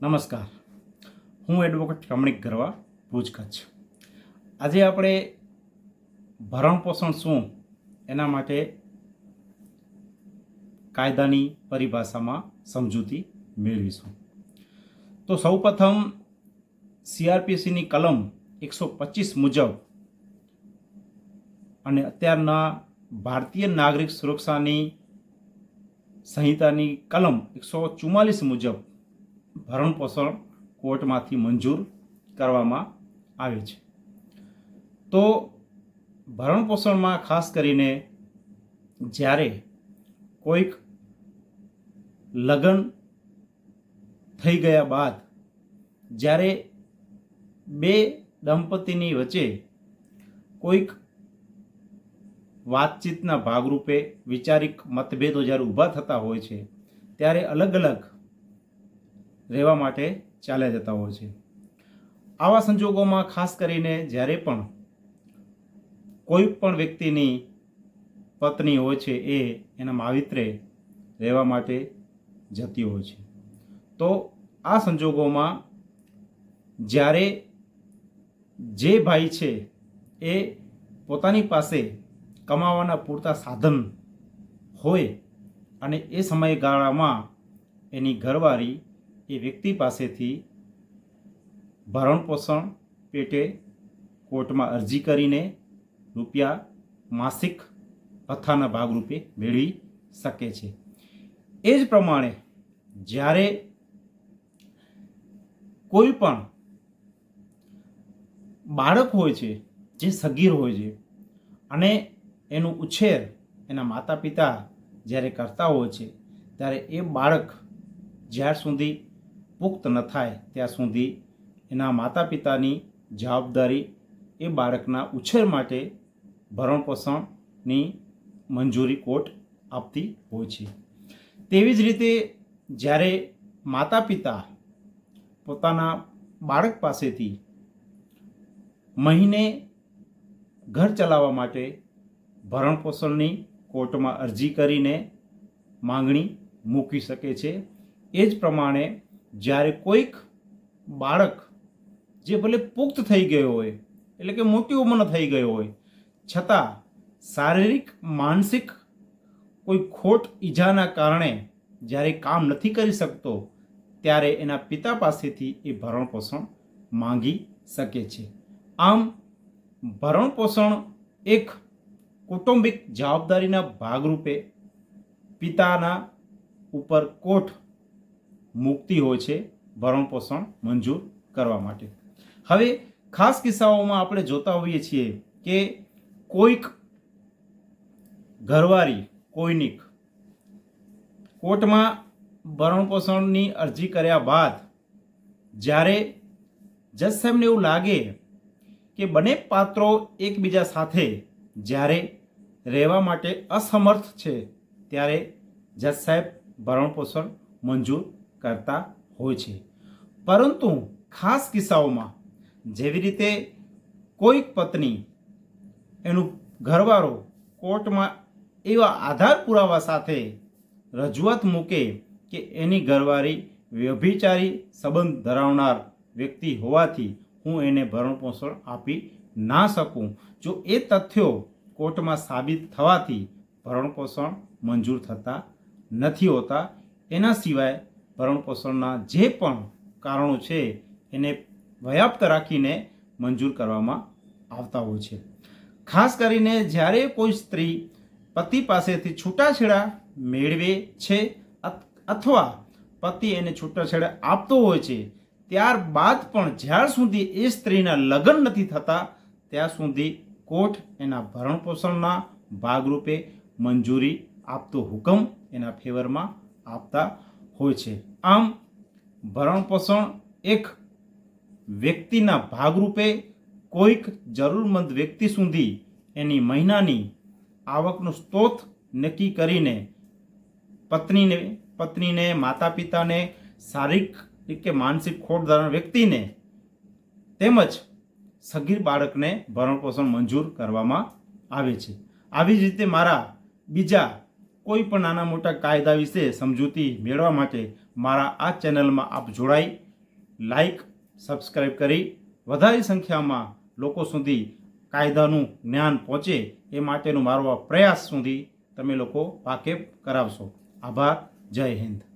નમસ્કાર. હું એડવોકેટ રમણીક ગરવા ભુજ આજે આપણે ભરણ પોષણ શું એના માટે કાયદાની પરિભાષામાં સમજૂતી મેળવીશું. તો સૌપ્રથમ સીઆરપીસીની કલમ એકસો પચીસ મુજબ અને અત્યારના ભારતીય નાગરિક સુરક્ષાની સંહિતાની કલમ એકસો ચુમ્માલીસ મુજબ ભરણ પોષણ કોર્ટમાંથી મંજૂર કરવામાં આવે છે. તો ભરણપોષણમાં ખાસ કરીને જ્યારે કોઈક લગ્ન થઈ ગયા બાદ જ્યારે બે દંપતીની વચ્ચે કોઈક વાતચીતના ભાગરૂપે વિચારિક મતભેદો જ્યારે ઊભા થતા હોય છે, ત્યારે અલગ અલગ રહેવા માટે ચાલ્યા જતા હોય છે. આવા સંજોગોમાં ખાસ કરીને જ્યારે પણ કોઈ પણ વ્યક્તિની પત્ની હોય છે એ એના માવિત્રે રહેવા માટે જતી હોય છે. તો આ સંજોગોમાં જ્યારે જે ભાઈ છે એ પોતાની પાસે કમાવાના પૂરતા સાધન હોય અને એ સમયગાળામાં એની ઘરવાળી એ વ્યક્તિ પાસેથી ભરણપોષણ પેટે કોર્ટમાં અરજી કરીને રૂપિયા માસિક ભથ્થાના ભાગરૂપે મેળવી શકે છે. એ જ પ્રમાણે જ્યારે કોઈ પણ બાળક હોય છે, જે સગીર હોય છે અને એનું ઉછેર એના માતા પિતા જ્યારે કરતા હોય છે, ત્યારે એ બાળક જ્યાર સુધી પુખ્ત ન થાય ત્યાં સુધી એના માતા પિતાની જવાબદારી એ બાળકના ઉછેર માટે ભરણ પોષણની મંજૂરી કોર્ટ આપતી હોય છે. તેવી જ રીતે જ્યારે માતા પિતા પોતાના બાળક પાસેથી મહિને ઘર ચલાવવા માટે ભરણપોષણની કોર્ટમાં અરજી કરીને માંગણી મૂકી શકે છે, એ જ પ્રમાણે જ્યારે કોઈક બાળક જે ભલે પુખ્ત થઈ ગયો હોય, એટલે કે મોટી ઉંમરનો થઈ ગયો હોય, છતાં શારીરિક, માનસિક કોઈ ખોટ ઈજાના કારણે જ્યારે કામ નથી કરી શકતો, ત્યારે એના પિતા પાસેથી એ ભરણ પોષણ માંગી શકે છે. આમ ભરણ પોષણ એક કૌટુંબિક જવાબદારીના ભાગરૂપે પિતાના ઉપર કોર્ટ મૂકતી હોય છે ભરણ પોષણ મંજૂર કરવા માટે. હવે ખાસ કિસ્સાઓમાં આપણે જોતા હોઈએ છીએ કે કોઈક ઘરવાળી કોઈનીક કોર્ટમાં ભરણ પોષણની અરજી કર્યા બાદ જ્યારે જજ સાહેબને એવું લાગે કે બંને પાત્રો એકબીજા સાથે જ્યારે રહેવા માટે અસમર્થ છે, ત્યારે જજ સાહેબ ભરણ પોષણ મંજૂર કરતા હોય છે. પરંતુ ખાસ કિસ્સાઓમાં જેવી રીતે કોઈક પત્ની એનું ઘરવાળો કોર્ટમાં એવા આધાર પુરાવા સાથે રજૂઆત મૂકે કે એની ઘરવાળી વ્યભિચારી સંબંધ ધરાવનાર વ્યક્તિ હોવાથી હું એને ભરણ પોષણ આપી ના શકું. જો એ તથ્યો કોર્ટમાં સાબિત થવાથી ભરણપોષણ મંજૂર થતા નથી હોતા, એના સિવાય ભરણ પોષણના જે પણ કારણો છે, એને વ્યાપ્ત રાખીને મંજૂર કરવામાં આવતા હોય છે. ખાસ કરીને જ્યારે કોઈ સ્ત્રી પતિ પાસેથી છૂટાછેડા મેળવે છે અથ- અથવા પતિ એને છૂટાછેડા આપતો હોય છે, ત્યારબાદ પણ જ્યાર સુધી એ સ્ત્રીના લગ્ન નથી થતા, ત્યાં સુધી કોર્ટ એના ભરણ પોષણના ભાગરૂપે મંજૂરી આપતો હુકમ એના ફેવરમાં આપતા હોય છે. આમ ભરણ પોષણ એક વ્યક્તિના ભાગરૂપે કોઈક જરૂરમંદ વ્યક્તિ સુધી એની મહિનાની આવકનો સ્ત્રોત નક્કી કરીને પત્નીને પત્નીને માતા પિતાને શારીરિક કે માનસિક ખોટ ધરાવનાર વ્યક્તિને તેમજ સગીર બાળકને ભરણપોષણ મંજૂર કરવામાં આવે છે. આવી જ રીતે મારા બીજા કોઈ પણ નાના મોટા કાયદા વિશે સમજૂતી મેળવવા માટે મારા આ ચેનલમાં આપ જોડાઈ, લાઈક સબસ્ક્રાઈબ કરી વધારે સંખ્યામાં લોકો સુધી કાયદાનું જ્ઞાન પહોંચે એ માટેનો મારો આ પ્રયાસ સુધી તમે લોકો વાકેફ કરાવશો. આભાર. જય હિન્દ.